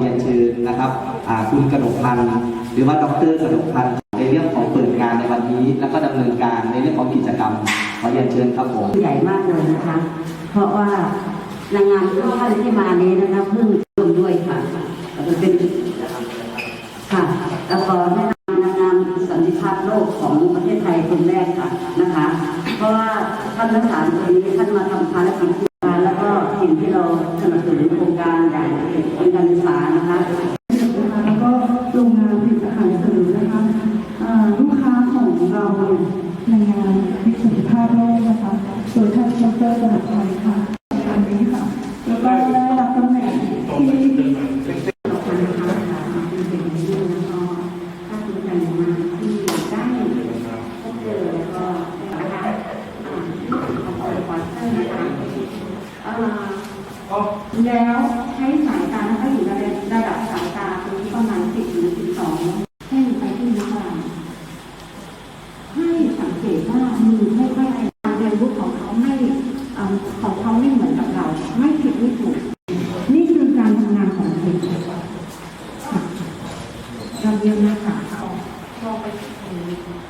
เรียนเชิญนะครับคุณกนกพันธ์หรือว่าดรกนกพันธ์ในเรื่องของเปิดงานในวันนี้ แล้วก็ดำเนินการในเรื่องของกิจกรรมขอเรียนเชิญครับผมใหญ่มากเลยนะคะ เพราะว่านางงามทุกท่านที่มานี้นะคะเพิ่งร่วมด้วยค่ะเป็นค่ะแล้วก็แนะนำนางงามสันติภาพโลกของประเทศไทยคนแรกค่ะนะคะ เพราะว่าท่านรัฐมนตรีท่านมาทำภารกิจ องเราในงานวิสัยภาพโลกนะคะโดยท่านดรกนกพันธ์ค่ะอันนี้ค่ะ แล้วก็ได้รับตำแหน่งที่ขอบคุณนะคะเป็นสิ่งที่ดีแล้ว ตว่ามือไม่ค่อยการเรียนรู้ของเขาไม่ของเขาไม่เหมือนกับเรา ไม่ผิดไม่ถูก นี่คือการทำงานของเด็กเราเรียนนะคะลองไปถึง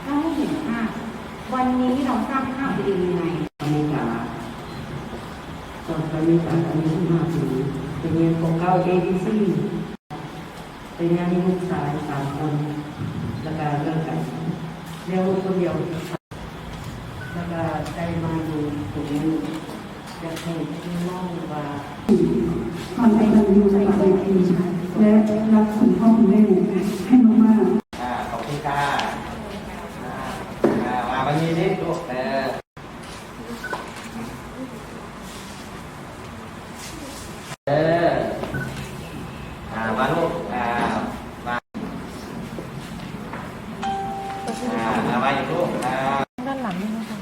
ถ้าให้เห็นภาพวันนี้เราสร้างภาพเป็นยังไงมริกาตอนไปอเมริกาตอนนี้ที่มาถึงไปเรียนโปรเก้า ABC ไปเรียนมีลูกชายสามคนแล้วก็เรื่อกันเรียนลูกคนเดียวก็ได้มาอยู่ตรงนี้ อยากให้พี่น้องว่าความกตัญญูต่อเวทีและรักคุณพ่อคุณแม่ให้มากๆ อ่าขอบคุณค่ะอ่าอ่ามาวันนี้ดิลูกเออเอออ่ามาลูกอ่ามาอ่ามามาอีกลูกอ่า ด้านหลังนี่นะคะ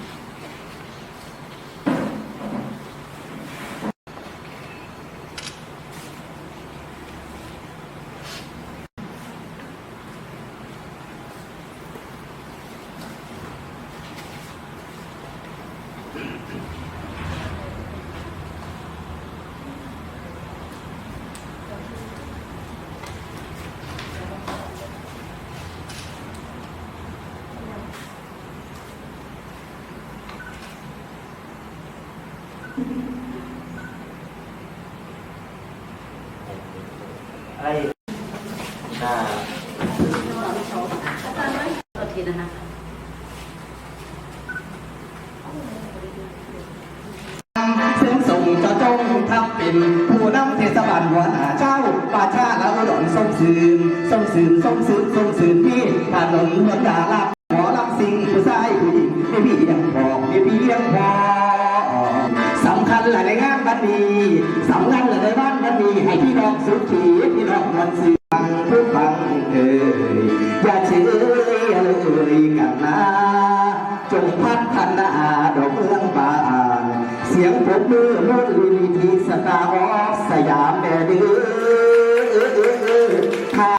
อะไรอีกอ่า โอเคนะคะ เส้นส่งเจ้าจ งทำเป็นผู้นำเทศบาลหัวหน้าเจ้าป่าชาและอุดรส่งสืนส่งสืนส่งสืนส่งสืนที่ถนนหัวดาลับหมอลำสิงผู้ชายผู้หญิงไม่เพียงพอไม่เพียงพอสำคัญหลายในงานบันนี้สำคัญหลายในบ้านบันนี้ให้พี่น้องสุขีพี่น้องมันสืฟังทุกฟังเอ่ยอย่าเฉยอย่าเลยกันนะจงพัฒนาดอก เสียงผมบมือโน้นลีทีสตาร์ออฟสยามแม่ดื้อ